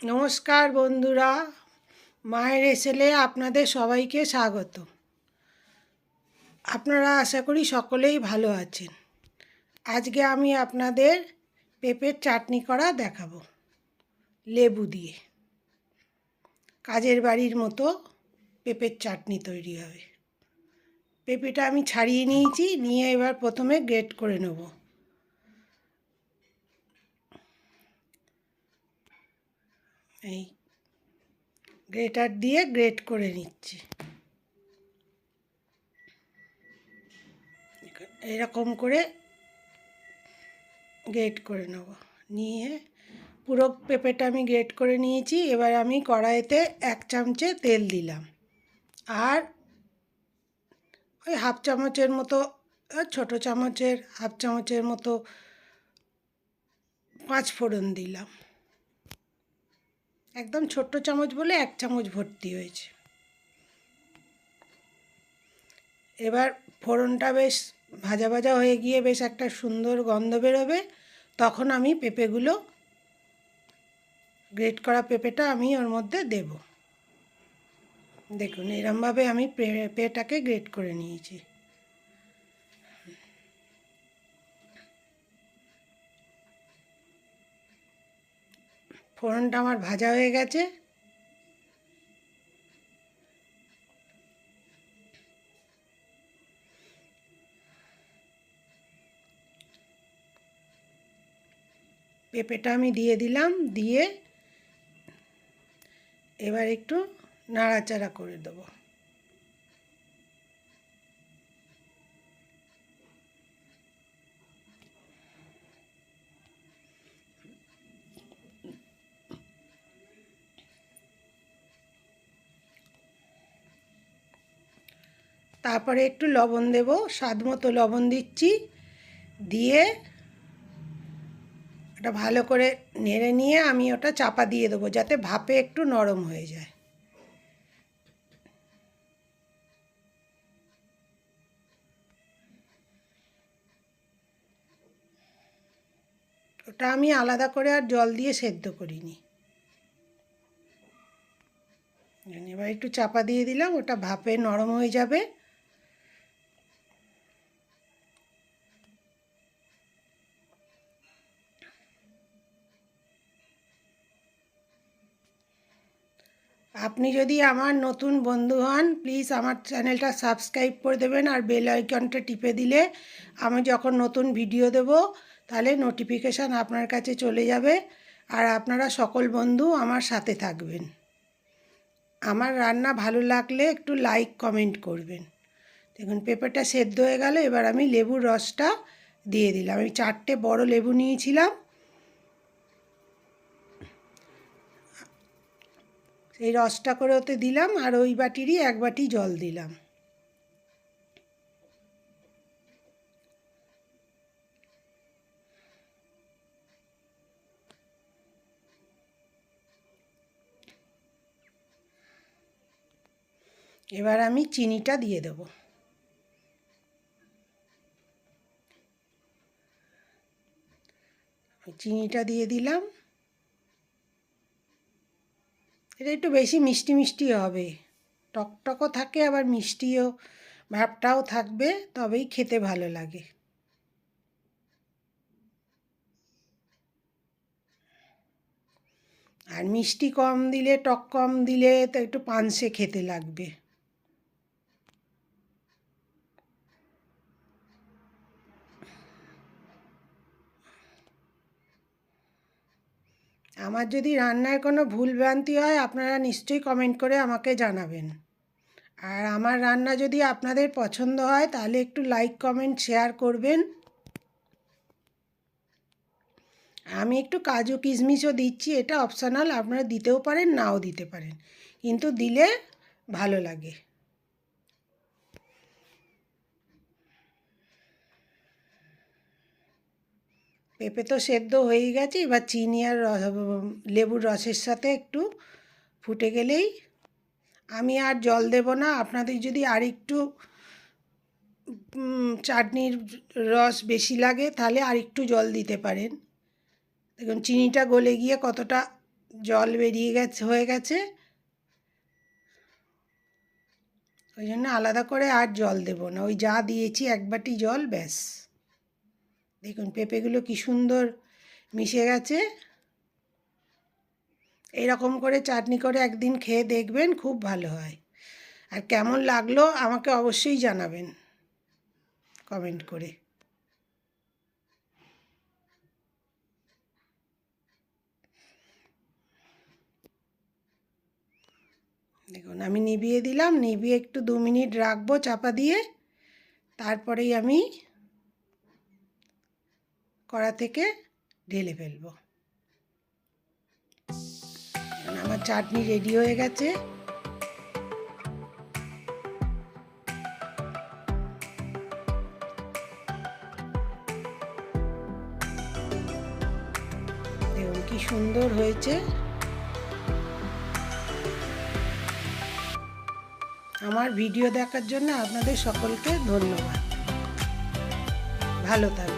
নমস্কার বন্ধুরা, মায়ের এসেলে আপনাদের সবাইকে স্বাগত। আপনারা আশা করি সকলেই ভালো আছেন। আজকে আমি আপনাদের পেঁপের চাটনি করা দেখাবো, লেবু দিয়ে। কাজের বাড়ির মতো পেঁপের চাটনি তৈরি হবে। পেঁপেটা আমি ছাড়িয়ে নিয়েছি, নিয়ে এবার প্রথমে গ্রেট করে নেব। এই গ্রেটার দিয়ে গ্রেট করে নিচ্ছি। এরকম করে গ্রেট করে নেব। নিয়ে পুরো পেঁপেটা আমি গ্রেট করে নিয়েছি। এবার আমি কড়াইতে এক চামচে তেল দিলাম। আর ওই হাফ চামচের মতো, ছোট চামচের, হাফ চামচের মতো পাঁচ ফোড়ন দিলাম। একদম ছোট্ট চামচ বলে এক চামচ ভর্তি হয়েছে। এবার ফোড়নটা বেশ ভাজা ভাজা হয়ে গিয়ে বেশ একটা সুন্দর গন্ধ বেরোবে, তখন আমি পেঁপেগুলো, গ্রেট করা পেঁপেটা আমি ওর মধ্যে দেব। দেখুন, এরমভাবে আমি পেঁপেটাকে গ্রেট করে নিয়েছি। ফোড়নটা আমার ভাজা হয়ে গেছে। পেঁপেটা আমি দিয়ে দিলাম, দিয়ে এবার একটু নাড়াচাড়া করে দেবো। তারপরে একটু লবণ দেব, স্বাদ মতো লবণ দিচ্ছি। দিয়ে ওটা ভালো করে নেড়ে নিয়ে আমি ওটা চাপা দিয়ে দেবো যাতে ভাপে একটু নরম হয়ে যায়। ওটা আমি আলাদা করে আর জল দিয়ে সেদ্ধ করিনি। এবার একটু চাপা দিয়ে দিলাম, ওটা ভাপে নরম হয়ে যাবে। আপনি যদি আমার নতুন বন্ধু হন প্লিজ আমার চ্যানেলটা সাবস্ক্রাইব করে দেবেন আর বেল আইকনটা টিপে দিলে আমি যখন নতুন ভিডিও দেব, তাহলে নোটিফিকেশান আপনার কাছে চলে যাবে আর আপনারা সকল বন্ধু আমার সাথে থাকবেন। আমার রান্না ভালো লাগলে একটু লাইক কমেন্ট করবেন। দেখুন, পেঁপেটা সেদ্ধ হয়ে গেল, এবার আমি লেবুর রসটা দিয়ে দিলাম। আমি চারটে বড় লেবু নিয়েছিলাম সেই রসটা করে ওতে দিলাম আর ওই বাটিরই এক বাটি জল দিলাম। এবার আমি চিনিটা দিয়ে দেব। চিনিটা দিয়ে দিলাম। এটা একটু বেশি মিষ্টি মিষ্টি হবে। টকটকও থাকে, আবার মিষ্টিও, ভাবটাও থাকবে, তবেই খেতে ভালো লাগে। আর মিষ্টি কম দিলে, টক কম দিলে তো একটু পানসে খেতে লাগবে। আমার যদি রান্নায় কোনো ভুলভ্রান্তি হয়, আপনারা নিশ্চয়ই কমেন্ট করে আমাকে জানাবেন। আর আমার রান্না যদি আপনাদের পছন্দ হয়, তাহলে একটু লাইক কমেন্ট শেয়ার করবেন। আমি একটু কাজু কিশমিশও দিচ্ছি, এটা অপশনাল আপনারা দিতেও পারেন, নাও দিতে পারেন। কিন্তু দিলে ভালো লাগে। পেঁপে তো সেদ্ধ হয়েই গেছে, এবার চিনি আর লেবুর রসের সাথে একটু ফুটে গেলেই আমি আর জল দেব না। আপনাদের যদি আর একটু চাটনির রস বেশি লাগে, তাহলে আর একটু জল দিতে পারেন। দেখুন, চিনিটা গলে গিয়ে কতটা জল বেরিয়ে গেছে, হয়ে গেছে। ওই জন্য আলাদা করে আর জল দেব না। ওই যা দিয়েছি, এক বাটি জল, ব্যাস। দেখুন, পেঁপেগুলো কি সুন্দর মিশে গেছে। এরকম করে চাটনি করে একদিন খেয়ে দেখবেন, খুব ভালো হয়। আর কেমন লাগল আমাকে অবশ্যই জানাবেন কমেন্ট করে। দেখুন, আমি নিভিয়ে দিলাম, নিভিয়ে একটু দু মিনিট রাখব চাপা দিয়ে। তারপরেই আমি কড়া থেকে ঢেলে ফেলব। আমার চাটনি রেডি হয়ে গেছে। কি সুন্দর হয়েছে। আমার ভিডিও দেখার জন্য আপনাদের সকলকে ধন্যবাদ। ভালো থাকবেন